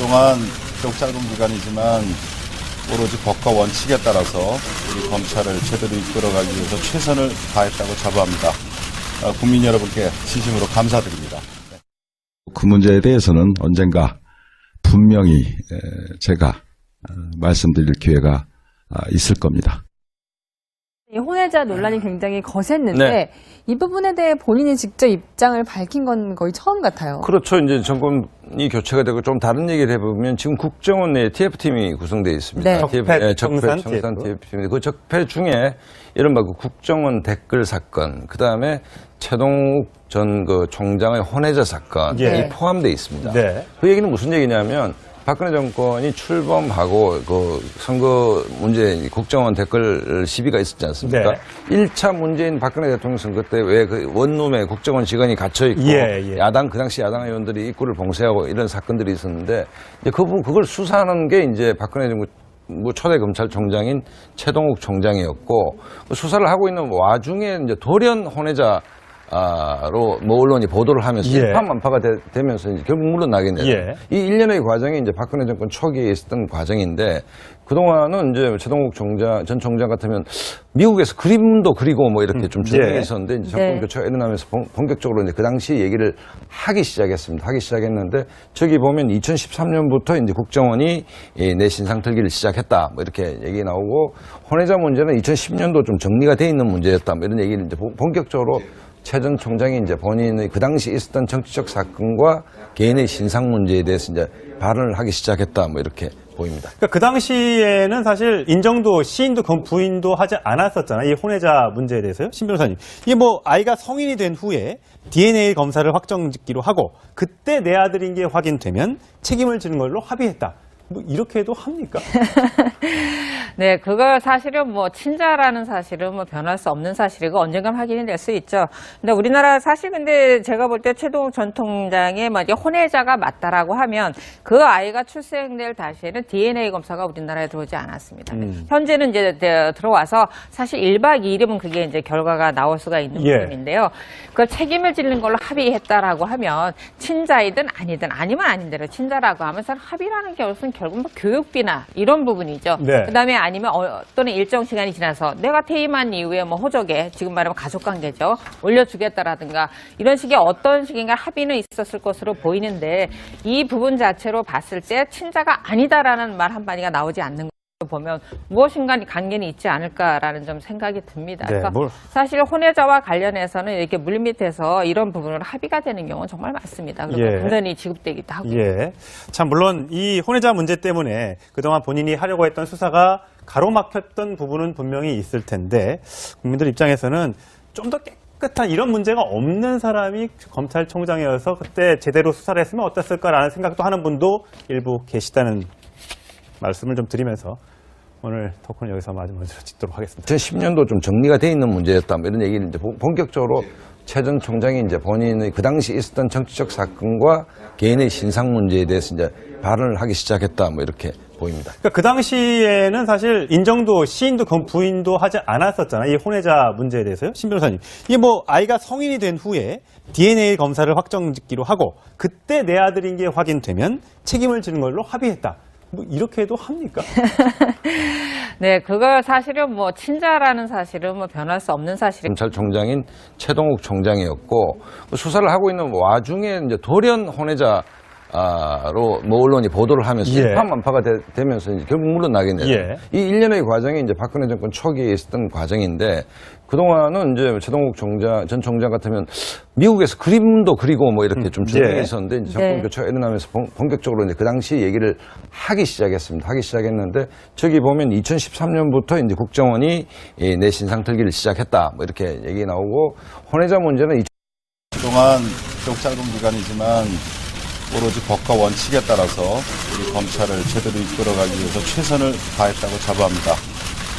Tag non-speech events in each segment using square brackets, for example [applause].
그동안 비록 짧은 기간이지만 오로지 법과 원칙에 따라서 우리 검찰을 제대로 이끌어가기 위해서 최선을 다했다고 자부합니다. 어, 국민 여러분께 진심으로 감사드립니다. 그 문제에 대해서는 언젠가 분명히 에, 제가 어, 말씀드릴 기회가 아, 있을 겁니다. 이 혼외자 논란이 굉장히 거셌는데 네. 이 부분에 대해 본인이 직접 입장을 밝힌 건 거의 처음 같아요. 그렇죠. 이제 정권이 교체가 되고 좀 다른 얘기를 해보면 지금 국정원 내에 TF팀이 구성되어 있습니다. 네. 적폐 예, 청산 청산 TF. TF팀인데 그 적폐 중에 이른바 그 국정원 댓글 사건, 그 다음에 최동욱 전 그 총장의 혼외자 사건이 예. 포함되어 있습니다. 네. 그 얘기는 무슨 얘기냐면 박근혜 정권이 출범하고 그 선거 문제 국정원 댓글 시비가 있었지 않습니까? 네. 일 1차 문재인 박근혜 대통령 선거 때 왜 그 원룸에 국정원 직원이 갇혀 있고 예, 예. 야당 그 당시 야당 의원들이 입구를 봉쇄하고 이런 사건들이 있었는데 이제 그 부분 그걸 수사하는 게 이제 박근혜 정부 뭐 초대 검찰총장인 최동욱 총장이었고 그 수사를 하고 있는 와중에 이제 돌연 혼외자 아로 뭐 언론이 보도를 하면서 예. 일파만파가 되, 면서 이제 결국 물러나게 되죠. 예. 이 일련의 과정이 이제 박근혜 정권 초기에 있었던 과정인데 그동안은 이제 최동욱 총장, 전 총장 같으면 미국에서 그림도 그리고 뭐 이렇게 좀 주장이 예. 있었는데 이제 정권 네. 교체가 일어나면서 본- 본격적으로 이제 그 당시 얘기를 하기 시작했습니다. 하기 시작했는데 저기 보면 2013년부터 이제 국정원이 이 내신 상 틀기를 시작했다. 뭐 이렇게 얘기 나오고 혼외자 문제는 2010년도 좀 정리가 돼 있는 문제였다. 뭐 이런 얘기를 이제 본- 본격적으로 최전 총장이 이제 본인의 그 당시 있었던 정치적 사건과 개인의 신상 문제에 대해서 이제 발언을 하기 시작했다. 뭐 이렇게 보입니다. 그러니까 그 당시에는 사실 인정도 시인도 그 부인도 하지 않았었잖아요. 이 혼외자 문제에 대해서요. 신 변호사님. 이게 뭐 아이가 성인이 된 후에 DNA 검사를 확정 짓기로 하고 그때 내 아들인 게 확인되면 책임을 지는 걸로 합의했다. 뭐 이렇게 해도 합니까? [laughs] 네, 그거 사실은 뭐 친자라는 사실은 뭐 변할 수 없는 사실이고 언젠간 확인이 될 수 있죠. 근데 우리나라 사실 근데 제가 볼 때 최동욱 전 통장의 뭐 이제 혼외자가 맞다라고 하면 그 아이가 출생될 당시에는 DNA 검사가 우리나라에 들어오지 않았습니다. 현재는 이제 대- 들어와서 사실 1박 2일이면 그게 이제 결과가 나올 수가 있는 예. 부분인데요. 그걸 책임을 지는 걸로 합의했다라고 하면 친자이든 아니든 아니면 아닌대로 친자라고 하면서 합의라는 것은 결국 뭐 교육비나 이런 부분이죠. 네. 그다음에 아니면 어, 또는 일정 시간이 지나서 내가 퇴임한 이후에 뭐 호적에 지금 말하면 가족 관계죠 올려주겠다라든가 이런 식의 어떤 식인가 합의는 있었을 것으로 보이는데 이 부분 자체로 봤을 때 친자가 아니다라는 말 한마디가 나오지 않는 걸 보면 무엇인가 관계는 있지 않을까라는 좀 생각이 듭니다. 네, 그러니까 뭘- 사실 혼외자와 관련해서는 이렇게 물밑에서 이런 부분으로 합의가 되는 경우는 정말 많습니다. 그리고 예. 분전이 지급되기도 하고. 예. 참, 물론 이 혼외자 문제 때문에 그동안 본인이 하려고 했던 수사가 가로막혔던 부분은 분명히 있을 텐데 국민들 입장에서는 좀 더 깨끗한 이런 문제가 없는 사람이 검찰총장이어서 그때 제대로 수사를 했으면 어땠을까라는 생각도 하는 분도 일부 계시다는 말씀을 좀 드리면서 오늘 토크는 여기서 마지막으로 [laughs] 짓도록 하겠습니다. 2010년도 좀 정리가 돼 있는 문제였다. 뭐 이런 얘기를 이제 본- 본격적으로 최 전 총장이 이제 본인의 그 당시 있었던 정치적 사건과 개인의 신상 문제에 대해서 이제 발언을 하기 시작했다. 뭐 이렇게 보입니다. 그러니까 그 당시에는 사실 인정도 시인도 그 부인도 하지 않았었잖아요. 이 혼외자 문제에 대해서요. 신 변호사님. 이게 뭐 아이가 성인이 된 후에 DNA 검사를 확정 짓기로 하고 그때 내 아들인 게 확인되면 책임을 지는 걸로 합의했다. 뭐 이렇게 해도 합니까? [laughs] 네, 그거 사실은 뭐 친자라는 사실은 뭐 변할 수 없는 사실이 검찰총장인 최동욱 총장이었고 그 수사를 하고 있는 와중에 이제 돌연 혼외자 아로 뭐 언론이 보도를 하면서 예. 일파만파가 되, 면서 이제 결국 물러나게 되죠. 예. 이 일련의 과정이 이제 박근혜 정권 초기에 있었던 과정인데 그동안은 이제 최동욱 총장, 전 총장 같으면 미국에서 그림도 그리고 뭐 이렇게 좀 주장이 예. 있었는데 이제 정권 네. 교체가 일어나면서 본- 본격적으로 이제 그 당시 얘기를 하기 시작했습니다. 하기 시작했는데 저기 보면 2013년부터 이제 국정원이 이 내신상 틀기를 시작했다. 뭐 이렇게 얘기 나오고 혼외자 문제는 그동안 짧은 기간이지만 오로지 법과 원칙에 따라서 우리 검찰을 제대로 이끌어가기 위해서 최선을 다했다고 자부합니다.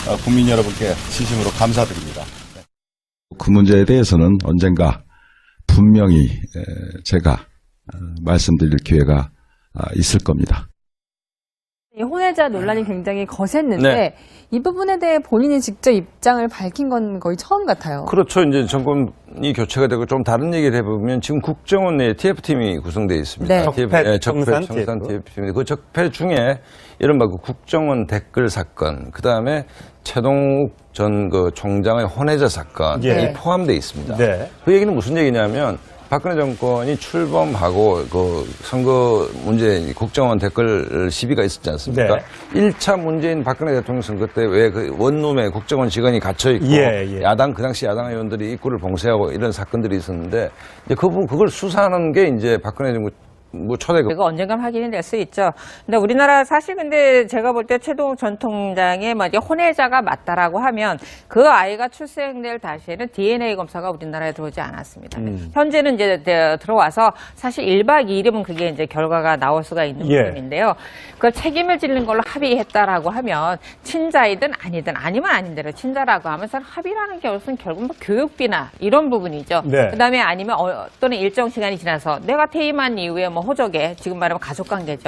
어, 국민 여러분께 진심으로 감사드립니다. 그 문제에 대해서는 언젠가 분명히 에, 제가 어, 말씀드릴 기회가 아, 있을 겁니다. 이 혼외자 논란이 굉장히 거셌는데 네. 이 부분에 대해 본인이 직접 입장을 밝힌 건 거의 처음 같아요. 그렇죠. 이제 정권이 교체가 되고 좀 다른 얘기를 해보면 지금 국정원 내에 TF팀이 구성되어 있습니다. 네. TF, 적폐 예, 적폐 청산 청산 TF. TF팀인데 그 적폐 중에 이른바 그 국정원 댓글 사건, 그 다음에 최동욱 전 그 총장의 혼외자 사건이 예. 포함되어 있습니다. 네. 그 얘기는 무슨 얘기냐면 박근혜 정권이 출범하고 그 선거 문제 국정원 댓글 시비가 있었지 않습니까? 네. 일 1차 문재인 박근혜 대통령 선거 때 왜 그 원룸에 국정원 직원이 갇혀 있고 예, 예. 야당 그 당시 야당 의원들이 입구를 봉쇄하고 이런 사건들이 있었는데 이제 그 부분 그걸 수사하는 게 이제 박근혜 정부 뭐 초대 그거 언젠간 확인이 될 수 있죠. 근데 우리나라 사실 근데 제가 볼 때 최동욱 전 통장의 뭐 이제 혼외자가 맞다라고 하면 그 아이가 출생될 당시에는 DNA 검사가 우리나라에 들어오지 않았습니다. 현재는 이제 네, 들어와서 사실 1박 2일이면 그게 이제 결과가 나올 수가 있는 예. 부분인데요. 그걸 책임을 지는 걸로 합의했다라고 하면 친자이든 아니든 아니면 아닌대로 친자라고 하면서 합의라는 것은 결국 뭐 교육비나 이런 부분이죠. 네. 그다음에 아니면 어, 또는 일정 시간이 지나서 내가 퇴임한 이후에 뭐 호적에 지금 말하면 가족 관계죠.